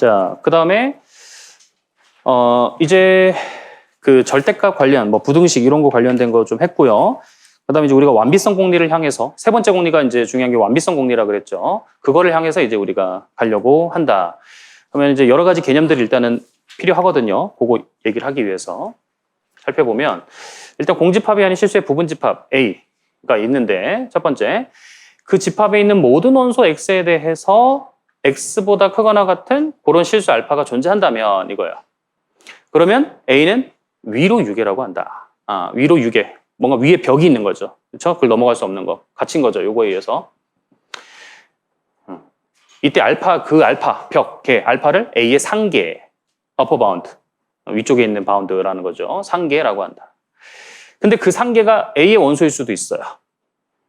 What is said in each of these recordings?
자, 그 다음에, 어, 이제 그 절대값 관련, 뭐 부등식 이런 거 관련된 거 좀 했고요. 그 다음에 이제 우리가 완비성 공리를 향해서, 세 번째 공리가 이제 중요한 게 완비성 공리라 그랬죠. 그거를 향해서 이제 우리가 가려고 한다. 그러면 이제 여러 가지 개념들이 일단은 필요하거든요. 그거 얘기를 하기 위해서. 살펴보면, 일단 공집합이 아닌 실수의 부분집합 A가 있는데, 첫 번째, 그 집합에 있는 모든 원소 X에 대해서 X보다 크거나 같은 그런 실수 알파가 존재한다면 이거야. 그러면 A는 위로 유계라고 한다. 아, 위로 유계. 뭔가 위에 벽이 있는 거죠. 그렇죠? 그걸 넘어갈 수 없는 거. 갇힌 거죠. 요거에 의해서. 음. 이때 알파, 그 알파, 벽, 개, 알파를 A의 상계, upper bound. 위쪽에 있는 바운드라는 거죠. 상계라고 한다. 근데 그 상계가 A의 원소일 수도 있어요.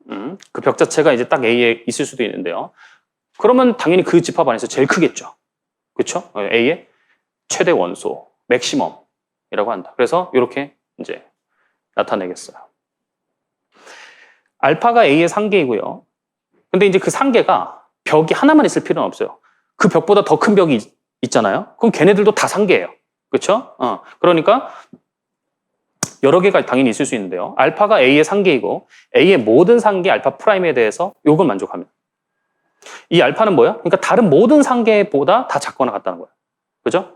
음, 그 벽 자체가 이제 딱 A에 있을 수도 있는데요. 그러면 당연히 그 집합 안에서 제일 크겠죠. 그렇죠? A의 최대 원소, 맥시멈이라고 한다. 그래서 이렇게 이제 나타내겠어요. 알파가 A의 상계이고요. 근데 이제 그 상계가 벽이 하나만 있을 필요는 없어요. 그 벽보다 더 큰 벽이 있- 있잖아요. 그럼 걔네들도 다 상계예요. 그렇죠? 어, 그러니까 여러 개가 당연히 있을 수 있는데요. 알파가 A의 상계이고 A의 모든 상계 알파 프라임에 대해서 요걸 만족합니다. 이 알파는 뭐야? 그러니까 다른 모든 상계보다 다 작거나 같다는 거야. 그죠?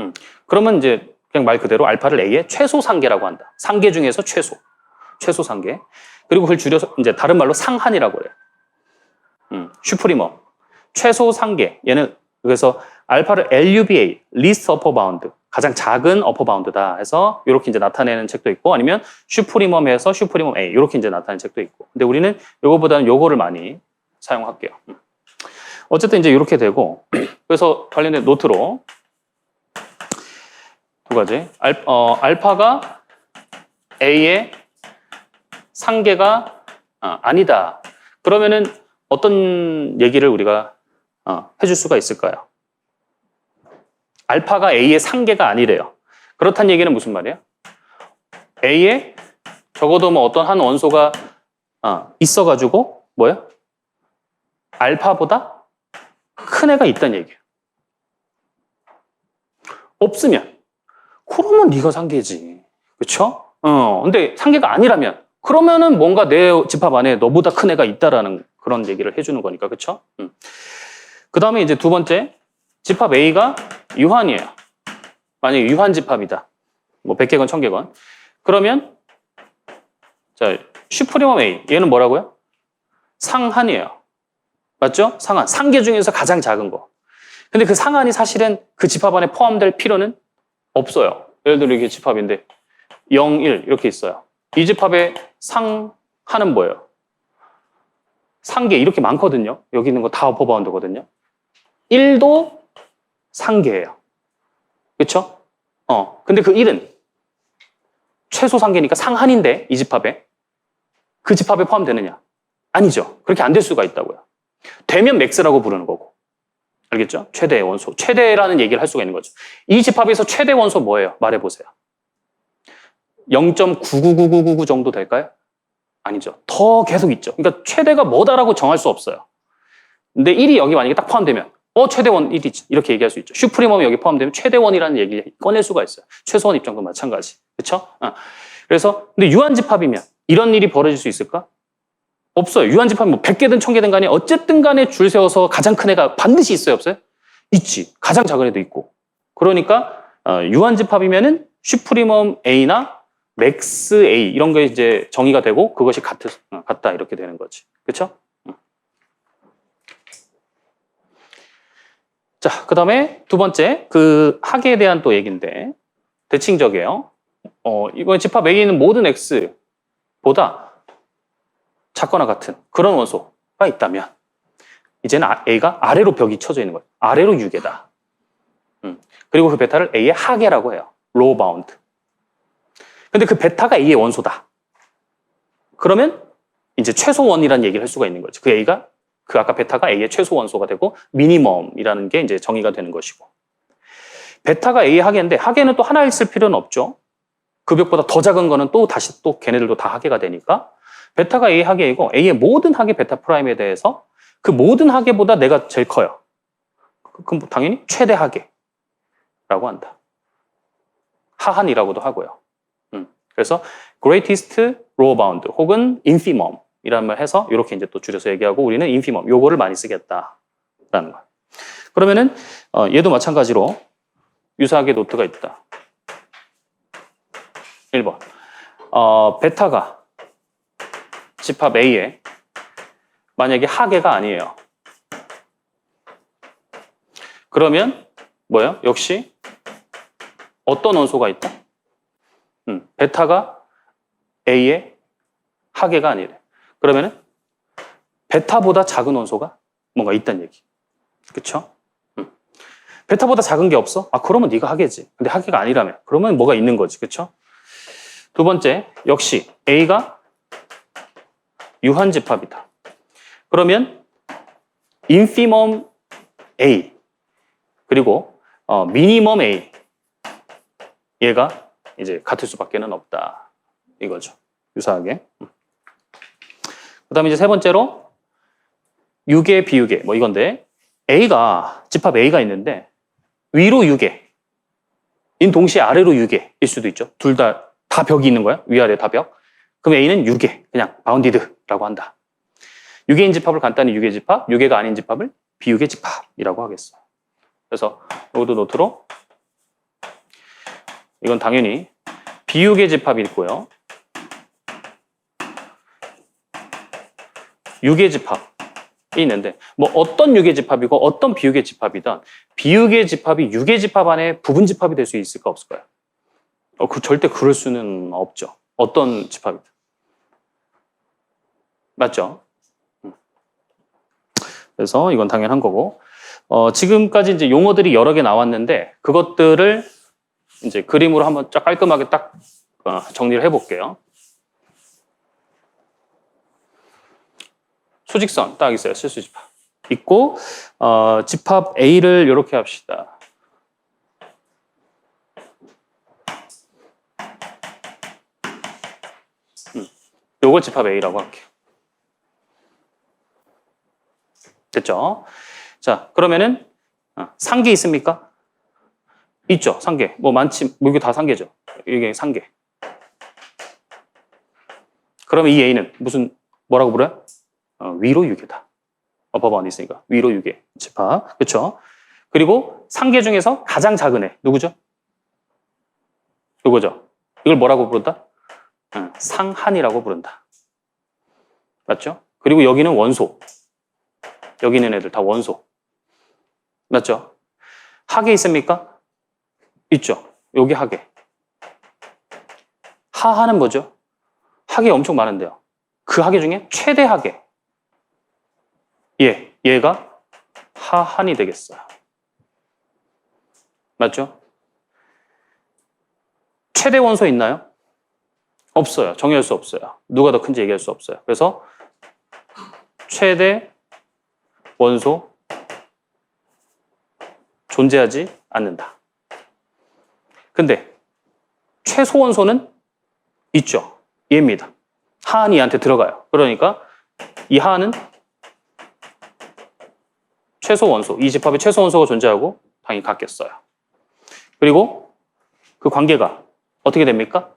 음. 그러면 이제 그냥 말 그대로 알파를 A의 최소 상계라고 한다. 상계 중에서 최소. 최소 상계. 그리고 그걸 줄여서 이제 다른 말로 상한이라고 그래요. 음, 슈프리머. 최소 상계. 얘는 그래서 알파를 LUBA, least upper bound. 가장 작은 upper bound다 해서 이렇게 이제 나타내는 책도 있고 아니면 슈프리멈에서 슈프리멈 A 이렇게 이제 나타내는 책도 있고. 근데 우리는 요거보다는 요거를 많이 사용할게요. 음. 어쨌든 이제 이렇게 되고 그래서 관련된 노트로 두 가지 알, 어, 알파가 A의 상계가 아, 아니다. 그러면은 어떤 얘기를 우리가 어, 해줄 수가 있을까요? 알파가 A의 상계가 아니래요. 그렇다는 얘기는 무슨 말이에요? A에 적어도 뭐 어떤 한 원소가 어, 있어가지고 뭐예요? 알파보다 큰 애가 있다는 얘기예요. 없으면 그러면 네가 상계지. 그렇죠? 어, 근데 상계가 아니라면 그러면은 뭔가 내 집합 안에 너보다 큰 애가 있다라는 그런 얘기를 해주는 거니까 그렇죠? 음. 그 다음에 이제 두 번째 집합 A가 유한이에요. 만약에 유한 집합이다. 뭐 100개건 1000개건. 그러면 자 슈프리멈 A 얘는 뭐라고요? 상한이에요. 맞죠? 상한. 상계 중에서 가장 작은 거. 근데 그 상한이 사실은 그 집합 안에 포함될 필요는 없어요. 예를 들어 이게 집합인데 0, 1 이렇게 있어요. 이 집합의 상한은 뭐예요? 상계 이렇게 많거든요. 여기 있는 거 다 어퍼바운드거든요. 1도 상계예요. 그렇죠? 어. 근데 그 1은 최소 상계니까 상한인데 이 집합에 그 집합에 포함되느냐? 아니죠. 그렇게 안 될 수가 있다고요. 되면 맥스라고 부르는 거고. 알겠죠? 최대 원소. 최대라는 얘기를 할 수가 있는 거죠. 이 집합에서 최대 원소 뭐예요? 말해보세요. 0.999999 정도 될까요? 아니죠. 더 계속 있죠. 그러니까 최대가 뭐다라고 정할 수 없어요. 근데 1이 여기 만약에 딱 포함되면 어 최대원 1이지 이렇게 얘기할 수 있죠. 슈프리멈이 여기 포함되면 최대원이라는 얘기를 꺼낼 수가 있어요. 최소원 입장도 마찬가지. 그렇죠? 어. 그래서 근데 유한 집합이면 이런 일이 벌어질 수 있을까? 없어요. 유한 집합이 뭐 100개든 1000개든 간에 어쨌든 간에 줄 세워서 가장 큰 애가 반드시 있어요, 없어요? 있지. 가장 작은 애도 있고. 그러니까 어, 유한 집합이면은 슈프리멈 A나 맥스 A 이런 게 이제 정의가 되고 그것이 같, 어, 같다 이렇게 되는 거지. 그렇죠? 자, 그 다음에 두 번째, 그 학에 대한 또 얘기인데, 대칭적이에요. 어, 이번 집합 A는 모든 X보다 작거나 같은 그런 원소가 있다면, 이제는 아- A가 아래로 벽이 쳐져 있는 거예요. 아래로 유계다. 음. 그리고 그 베타를 A의 하계라고 해요. 로우 바운드. 근데 그 베타가 A의 원소다. 그러면 이제 최소원이라는 얘기를 할 수가 있는 거죠. 그 A가 그 아까 베타가 A의 최소 원소가 되고 미니멈이라는 게 이제 정의가 되는 것이고 베타가 A의 하계인데 하계는 또 하나 있을 필요는 없죠. 그 벽보다 더 작은 거는 또 다시 또 걔네들도 다 하계가 되니까 베타가 A의 하계이고 A의 모든 하계 베타 프라임에 대해서 그 모든 하계보다 내가 제일 커요. 그럼 뭐 당연히 최대 하계라고 한다. 하한이라고도 하고요. 음, 그래서 greatest lower bound 혹은 infimum 이라는 말 해서 이렇게 이제 또 줄여서 얘기하고 우리는 infimum 요거를 많이 쓰겠다라는 거. 그러면은 어, 얘도 마찬가지로 유사하게 노트가 있다. 1번. 어, 베타가 집합 A에 만약에 하계가 아니에요. 그러면 뭐예요? 역시 어떤 원소가 있다? 음, 베타가 A의 하계가 아니래. 그러면은 베타보다 작은 원소가 뭔가 있다는 얘기. 그쵸? 음. 베타보다 작은 게 없어? 아, 그러면 네가 하계지. 근데 하계가 아니라면. 그러면 뭐가 있는 거지. 그쵸? 두 번째, 역시 A가 유한집합이다. 그러면 인피멈 A 그리고 어, 미니멈 A 얘가 이제 같을 수밖에는 없다. 이거죠. 유사하게. 그 다음에 이제 세 번째로 유계, 비유계 뭐 이건데 A가 집합 A가 있는데 위로 유계 인 동시에 아래로 유계일 수도 있죠. 둘 다 다 벽이 있는 거야. 위아래 다 벽. 그럼 A는 유계, 그냥 바운디드라고 한다. 유계인 집합을 간단히 유계 집합, 유계가 아닌 집합을 비유계 집합이라고 하겠어. 그래서 이것도 노트로 이건 당연히 비유계 집합이 있고요. 유계 집합이 있는데 뭐 어떤 유계 집합이고 어떤 비유계 집합이든 비유계 집합이 유계 집합 안에 부분 집합이 될 수 있을까 없을까요? 어, 그 절대 그럴 수는 없죠. 어떤 집합이든. 맞죠? 음. 그래서 이건 당연한 거고. 어, 지금까지 이제 용어들이 여러 개 나왔는데 그것들을 이제 그림으로 한번 쫙 깔끔하게 딱 어, 정리를 해볼게요. 수직선 딱 있어요. 실수 집합. 있고 어, 집합 A를 이렇게 합시다. 음, 요거 집합 A라고 할게요. 됐죠? 자, 그러면은 어, 상계 있습니까? 있죠, 상계. 뭐 많지, 뭐 이게 다 상계죠. 이게 상계. 그러면 이 A는 무슨 뭐라고 불러요? 어, 위로 유계다. 어퍼 안 있으니까 위로 유계 집합, 그렇죠? 그리고 상계 중에서 가장 작은 애 누구죠? 누구죠? 이걸 뭐라고 부른다? 응, 상한이라고 부른다. 맞죠? 그리고 여기는 원소. 여기 있는 애들 다 원소. 맞죠? 하계 있습니까? 있죠. 여기 하계. 하하는 뭐죠? 하계 엄청 많은데요. 그 하계 중에 최대 하계. 예, 얘가 하한이 되겠어요. 맞죠? 최대 원소 있나요? 없어요. 정의할 수 없어요. 누가 더 큰지 얘기할 수 없어요. 그래서 최대 원소 존재하지 않는다. 근데 최소 원소는 있죠. 얘입니다. 하한이 얘한테 들어가요. 그러니까 이 하한은 최소 원소, 이 집합에 최소 원소가 존재하고 당연히 같겠어요. 그리고 그 관계가 어떻게 됩니까?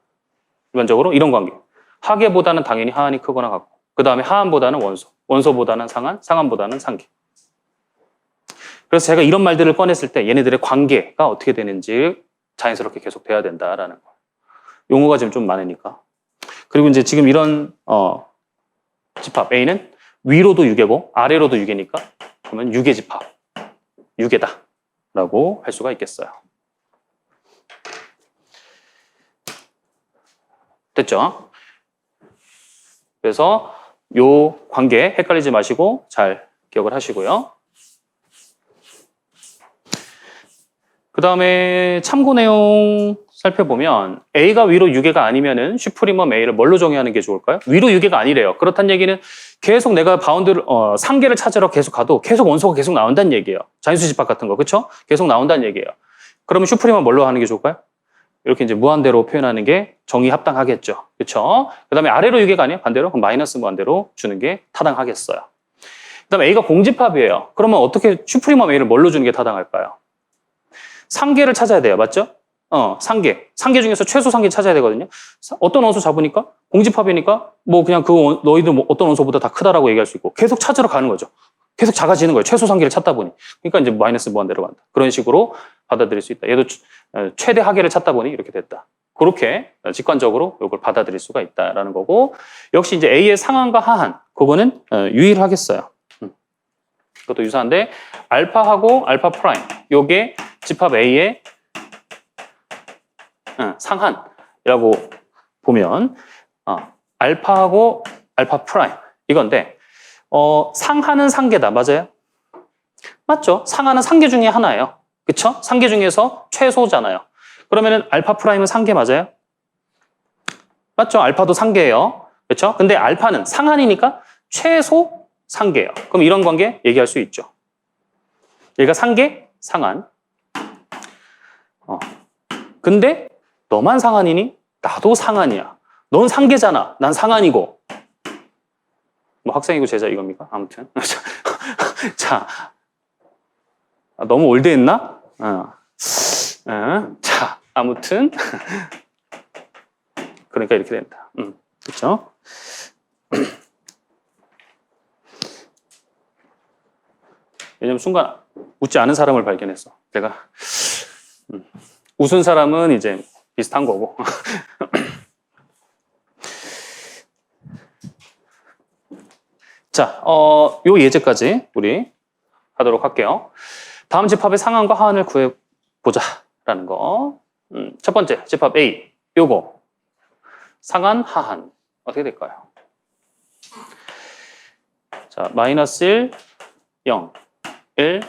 일반적으로 이런 관계. 하계보다는 당연히 하한이 크거나 같고, 그 다음에 하한보다는 원소, 원소보다는 상한, 상한보다는 상계. 그래서 제가 이런 말들을 꺼냈을 때 얘네들의 관계가 어떻게 되는지 자연스럽게 계속 돼야 된다라는 거. 용어가 지금 좀 많으니까. 그리고 이제 지금 이런 어, 집합 A는 위로도 유계고 아래로도 유계니까 그러면 유계 집합, 유계다라고 할 수가 있겠어요. 됐죠? 그래서 요 관계 헷갈리지 마시고 잘 기억을 하시고요. 그 다음에 참고 내용 살펴보면 A가 위로 유계가 아니면은 슈프리멈 A를 뭘로 정의하는 게 좋을까요? 위로 유계가 아니래요. 그렇다는 얘기는 계속 내가 바운드를 어, 상계를 찾으러 계속 가도 계속 원소가 계속 나온다는 얘기예요. 자연수 집합 같은 거 그렇죠? 계속 나온다는 얘기예요. 그러면 슈프리멈 뭘로 하는 게 좋을까요? 이렇게 이제 무한대로 표현하는 게 정의 합당하겠죠. 그렇죠? 그다음에 아래로 유계가 아니에요. 반대로 그럼 마이너스 무한대로 주는 게 타당하겠어요. 그다음에 A가 공집합이에요. 그러면 어떻게 슈프리멈 A를 뭘로 주는 게 타당할까요? 상계를 찾아야 돼요. 맞죠? 어, 상계. 상계 중에서 최소 상계 찾아야 되거든요. 사- 어떤 원소 잡으니까 공집합이니까 뭐 그냥 그 원- 너희들 뭐 어떤 원소보다 다 크다라고 얘기할 수 있고 계속 찾으러 가는 거죠. 계속 작아지는 거예요. 최소 상계를 찾다 보니. 그러니까 이제 마이너스 무한대로 간다. 그런 식으로 받아들일 수 있다. 얘도 최대 하계를 찾다 보니 이렇게 됐다. 그렇게 직관적으로 이걸 받아들일 수가 있다라는 거고 역시 이제 A의 상한과 하한 그거는 어, 유일하겠어요. 음. 그것도 유사한데 알파하고 알파 프라임 요게 집합 A의 어, 상한이라고 보면 어, 알파하고 알파 프라임 이건데 어, 상한은 상계다 맞아요? 맞죠? 상한은 상계 중에 하나예요. 그쵸? 상계 중에서 최소잖아요. 그러면은 알파 프라임은 상계 맞아요? 맞죠? 알파도 상계예요. 그렇죠? 근데 알파는 상한이니까 최소 상계예요. 그럼 이런 관계 얘기할 수 있죠. 얘가 상계, 상한. 어. 근데 너만 상한이니? 나도 상한이야. 넌 상계잖아. 난 상한이고. 뭐 학생이고 제자 이겁니까? 아무튼. 자, 아, 너무 올드했나? 어. 어, 자, 아무튼 그러니까 이렇게 된다. 음, 그렇죠? 왜냐면 순간 웃지 않은 사람을 발견했어. 내가 음, 웃은 사람은 이제 비슷한 거고. 자, 어, 요 예제까지 우리 하도록 할게요. 다음 집합의 상한과 하한을 구해 보자 라는 거. 음, 첫 번째 집합 A 요거 상한 하한 어떻게 될까요? 자 마이너스 1, 0, 1,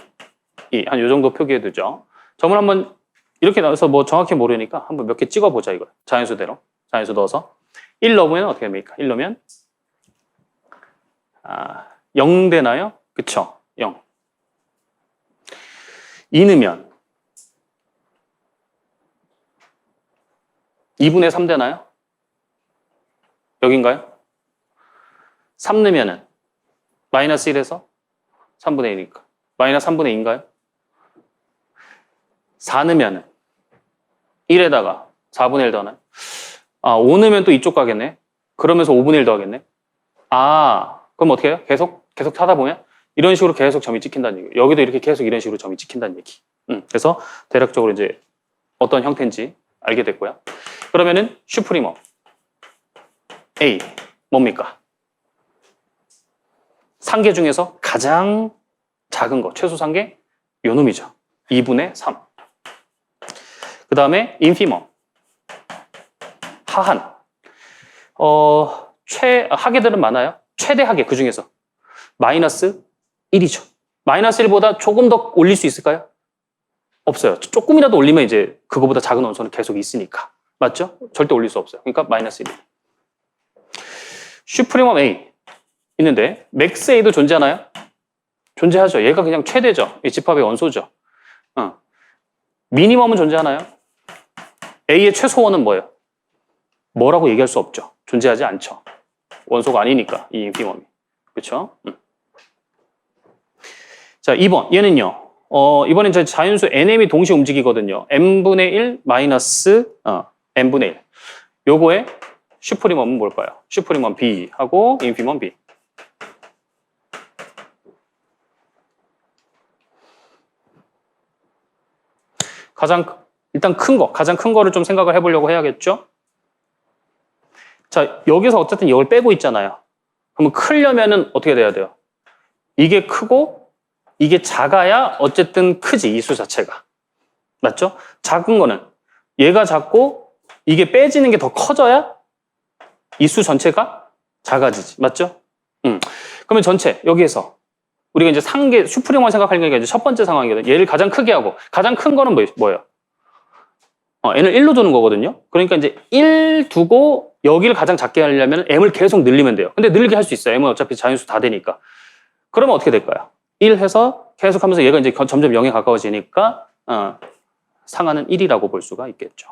2 한 요 정도 표기해 두죠. 점을 한번 이렇게 나와서 뭐 정확히 모르니까 한번 몇 개 찍어 보자 이걸 자연수대로 자연수 넣어서 1 넣으면 어떻게 됩니까? 1 넣으면 아, 0 되나요? 그쵸 0 2 넣으면 2분의 3 되나요? 여긴가요? 3 넣으면은 마이너스 1에서 3분의 1이니까 마이너스 3분의 2인가요? 4 넣으면은 1에다가 4분의 1 더하나요? 아, 5 넣으면 또 이쪽 가겠네. 그러면서 5분의 1 더하겠네. 아, 그럼 어떻게 해요? 계속 계속 타다 보면 이런 식으로 계속 점이 찍힌다는 얘기. 여기도 이렇게 계속 이런 식으로 점이 찍힌다는 얘기. 음, 그래서 대략적으로 이제 어떤 형태인지 알게 됐고요. 그러면은 슈프리머 A 뭡니까? 상계 중에서 가장 작은 거 최소 상계 요 놈이죠. 2분의 3. 그 다음에 인피머 하한 어, 최 하계들은 많아요. 최대 하계 그 중에서 마이너스 1이죠. 마이너스 1보다 조금 더 올릴 수 있을까요? 없어요. 조금이라도 올리면 이제 그거보다 작은 원소는 계속 있으니까. 맞죠? 절대 올릴 수 없어요. 그러니까 마이너스 1. 슈프리멈 A 있는데 맥스 A도 존재하나요? 존재하죠. 얘가 그냥 최대죠. 이 집합의 원소죠. 어. 미니멈은 존재하나요? A의 최소원은 뭐예요? 뭐라고 얘기할 수 없죠. 존재하지 않죠. 원소가 아니니까 이 인피멈이. 그렇죠? 음. 자, 2번. 얘는요. 어, 이번엔 저 자연수 nm이 동시에 움직이거든요. n분의 1 마이너스 어, n분의 1. 요거의 슈프리멈은 뭘까요? 슈프리멈 B 하고 인피멈 B. 가장 크- 일단 큰 거, 가장 큰 거를 좀 생각을 해보려고 해야겠죠? 자, 여기서 어쨌든 이걸 빼고 있잖아요. 그러면 크려면은 어떻게 돼야 돼요? 이게 크고 이게 작아야 어쨌든 크지 이 수 자체가 맞죠? 작은 거는 얘가 작고 이게 빼지는 게 더 커져야 이 수 전체가 작아지지 맞죠? 음. 그러면 전체 여기에서 우리가 이제 상계 슈프림만 생각하는 게 이제 첫 번째 상황이거든요. 얘를 가장 크게 하고 가장 큰 거는 뭐, 뭐예요? 어, n을 1로 두는 거거든요. 그러니까 이제 1 두고 여기를 가장 작게 하려면 m을 계속 늘리면 돼요. 근데 늘게 할 수 있어요. m은 어차피 자연수 다 되니까. 그러면 어떻게 될까요? 1 해서 계속 하면서 얘가 이제 거- 점점 0에 가까워지니까 어, 상하는 1이라고 볼 수가 있겠죠.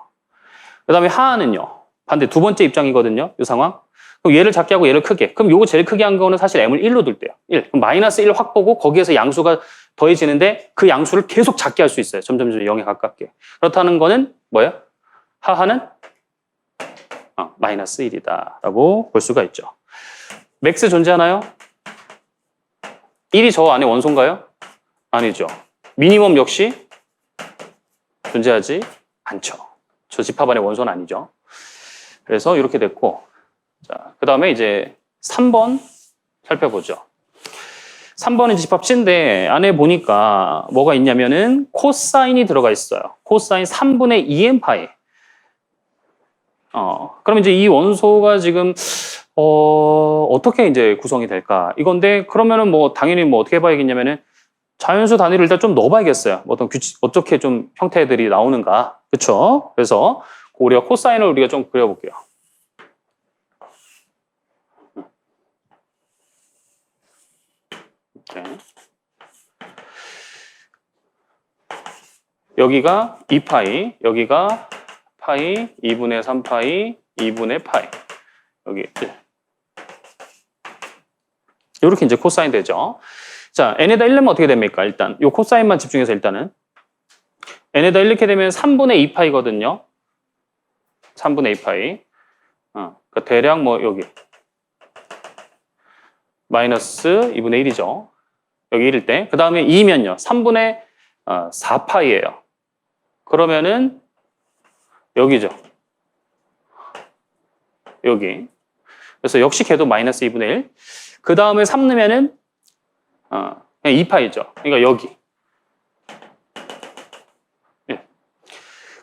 그 다음에 하하는요. 반대 두 번째 입장이거든요. 이 상황. 그럼 얘를 작게 하고 얘를 크게. 그럼 요거 제일 크게 한 거는 사실 m을 1로 둘 때요. 1. 그럼 마이너스 1 확보고 거기에서 양수가 더해지는데 그 양수를 계속 작게 할 수 있어요. 점점 점 0에 가깝게. 그렇다는 거는 뭐예요? 하하는 어, 마이너스 1이다라고 볼 수가 있죠. 맥스 존재하나요? 1이 저 안에 원소인가요? 아니죠. 미니멈 역시 존재하지 않죠. 저 집합 안에 원소는 아니죠. 그래서 이렇게 됐고, 자, 그 다음에 이제 3번 살펴보죠. 3번은 집합 C인데 안에 보니까 뭐가 있냐면은 코사인이 들어가 있어요. 코사인 3분의 2n 파이. 어, 그럼 이제 이 원소가 지금 어, 어떻게 이제 구성이 될까? 이건데 그러면은 뭐 당연히 뭐 어떻게 봐야겠냐면은 자연수 단위를 일단 좀 넣어봐야겠어요. 뭐 어떤 규칙 어떻게 좀 형태들이 나오는가, 그렇죠? 그래서 우리가 코사인을 우리가 좀 그려볼게요. 이렇게. 여기가 2파이, 여기가 파이, 2분의 3파이, 2분의 파이. 여기 1. 이렇게 이제 코사인 되죠. 자, n에다 1 넣으면 어떻게 됩니까? 일단 요 코사인만 집중해서 일단은 n에다 1 넣게 되면 3분의 2파이거든요. 3분의 2파이. 어, 그러니까 대략 뭐 여기 마이너스 2분의 1이죠. 여기 1일 때. 그 다음에 2면요. 3분의 어, 4파이예요. 그러면은 여기죠. 여기. 그래서 역시 걔도 마이너스 2분의 1. 그 다음에 3 넣으면은 어, 그냥 2파이죠. 그러니까 여기. 예.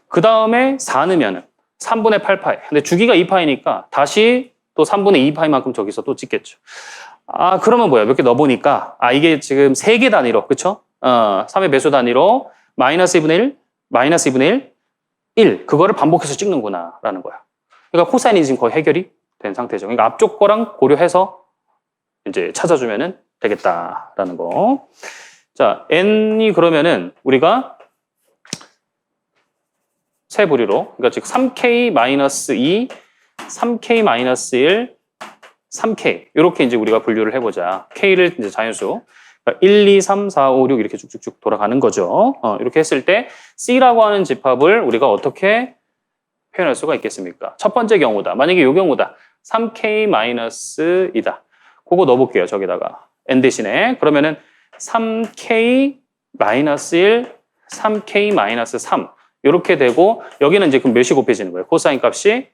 그 다음에 4 넣으면은 3분의 8파이. 근데 주기가 2파이니까 다시 또 3분의 2파이만큼 저기서 또 찍겠죠. 아, 그러면 뭐야? 몇 개 넣어보니까, 아, 이게 지금 세개 단위로, 그쵸? 어, 3의 배수 단위로 마이너스 2분의 1, 마이너스 2분의 1, 1. 그거를 반복해서 찍는구나, 라는 거야. 그러니까 코사인이 지금 거의 해결이 된 상태죠. 그러니까 앞쪽 거랑 고려해서 이제 찾아주면은 되겠다라는 거. 자, n이 그러면은 우리가 세 부리로, 그러니까 즉 3k 마이너스 2, 3k 마이너스 1, 3k 이렇게 이제 우리가 분류를 해보자. k를 이제 자연수. 그러니까 1, 2, 3, 4, 5, 6 이렇게 쭉쭉쭉 돌아가는 거죠. 어, 이렇게 했을 때 c라고 하는 집합을 우리가 어떻게 표현할 수가 있겠습니까? 첫 번째 경우다. 만약에 이 경우다. 3k 마이너스이다. 그거 넣어볼게요. 저기다가 n 대신에 그러면은 3k 마이너스 1, 3k 마이너스 3 이렇게 되고 여기는 이제 그럼 몇이 곱해지는 거예요? 코사인 값이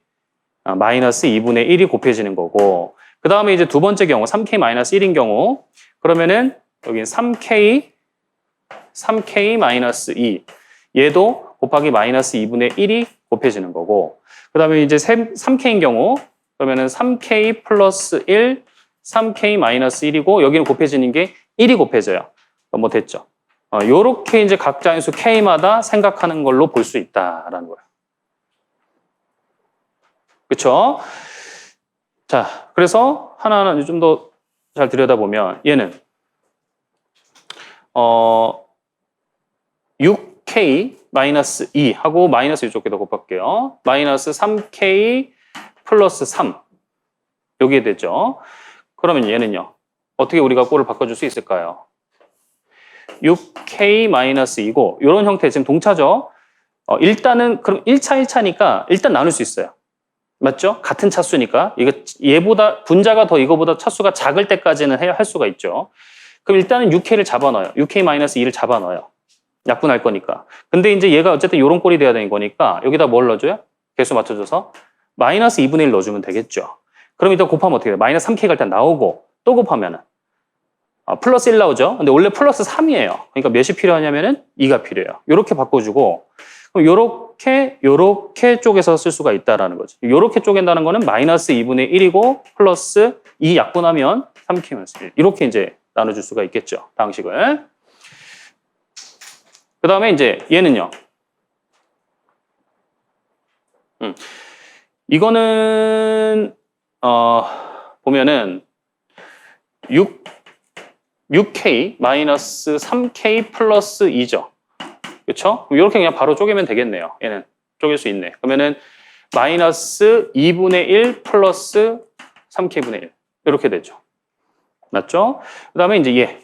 아, 마이너스 2분의 1이 곱해지는 거고 그 다음에 이제 두 번째 경우 3k 마이너스 1인 경우 그러면은 여기 3k 3k 마이너스 2 얘도 곱하기 마이너스 2분의 1이 곱해지는 거고 그 다음에 이제 3k인 경우 그러면은 3k 플러스 1 3k 마이너스 1이고 여기는 곱해지는 게 1이 곱해져요. 어, 뭐 됐죠? 어, 요렇게 이제 각자 인수 k마다 생각하는 걸로 볼 수 있다라는 거예요. 그쵸? 자, 그래서 하나하나 좀 더 잘 들여다보면 얘는 어 6k 마이너스 2 하고 마이너스 이쪽에다 곱할게요. 마이너스 3k 플러스 3 여기에 되죠. 그러면 얘는요. 어떻게 우리가 꼴을 바꿔줄 수 있을까요? 6k-2고 이런 형태 지금 동차죠. 어, 일단은 그럼 1차 1차니까 일단 나눌 수 있어요. 맞죠? 같은 차수니까 이거 얘보다 분자가 더 이거보다 차수가 작을 때까지는 해야 할 수가 있죠. 그럼 일단은 6k를 잡아넣어요. 6k-2를 잡아넣어요. 약분할 거니까. 근데 이제 얘가 어쨌든 이런 꼴이 돼야 되는 거니까 여기다 뭘 넣어줘요? 개수 맞춰줘서 마이너스 2분의 1 넣어주면 되겠죠. 그럼 일단 곱하면 어떻게 돼요? 마이너스 3k가 일단 나오고 또 곱하면은 어, 플러스 1 나오죠. 근데 원래 플러스 3이에요. 그러니까 몇이 필요하냐면은 2가 필요해요. 이렇게 바꿔주고 그럼 요렇게 요렇게 쪼개서 쓸 수가 있다라는 거죠. 요렇게 쪼갠다는 거는 마이너스 2분의 1이고 플러스 2 약분하면 3k 1 이렇게 이제 나눠줄 수가 있겠죠. 방식을. 그 다음에 이제 얘는요. 음. 이거는 어, 보면은 6 6k 마이너스 3k 플러스 2죠. 그렇죠? 이렇게 그냥 바로 쪼개면 되겠네요. 얘는 쪼갤 수 있네. 그러면은 마이너스 2분의 1 플러스 3k분의 1 이렇게 되죠. 맞죠? 그 다음에 이제 얘.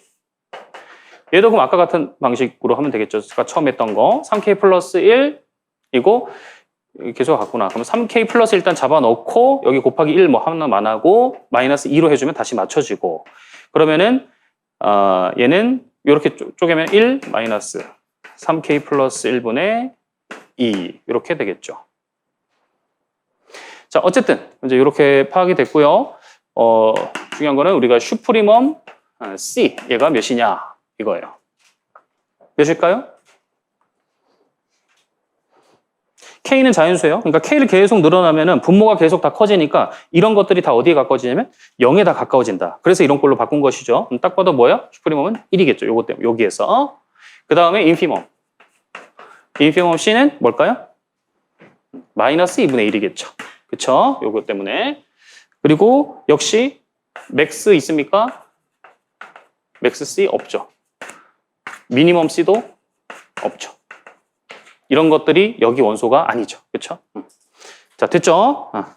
얘도 그럼 아까 같은 방식으로 하면 되겠죠. 아까 처음 했던 거. 3k 플러스 1 이고 계속 갔구나. 그럼 3k 플러스 일단 잡아놓고 여기 곱하기 1 뭐 하나만 하고 마이너스 2로 해주면 다시 맞춰지고 그러면은 어, 얘는 이렇게 쪼개면 1 마이너스 3k 플러스 1분의 2 이렇게 되겠죠. 자 어쨌든 이제 이렇게 파악이 됐고요. 어, 중요한 거는 우리가 슈프리멈 어, C 얘가 몇이냐 이거예요. 몇일까요? K는 자연수예요. 그러니까 K를 계속 늘어나면은 분모가 계속 다 커지니까 이런 것들이 다 어디에 가까워지냐면 0에 다 가까워진다. 그래서 이런 걸로 바꾼 것이죠. 딱 봐도 뭐야? 슈프리멈은 1이겠죠. 요거 때문에 여기에서. 그 다음에 인피멈. 인피멈 C는 뭘까요? 마이너스 2분의 1이겠죠. 그쵸? 요거 때문에. 그리고 역시 맥스 있습니까? 맥스 C 없죠. 미니멈 C도 없죠. 이런 것들이 여기 원소가 아니죠. 그렇죠? 자, 됐죠? 어.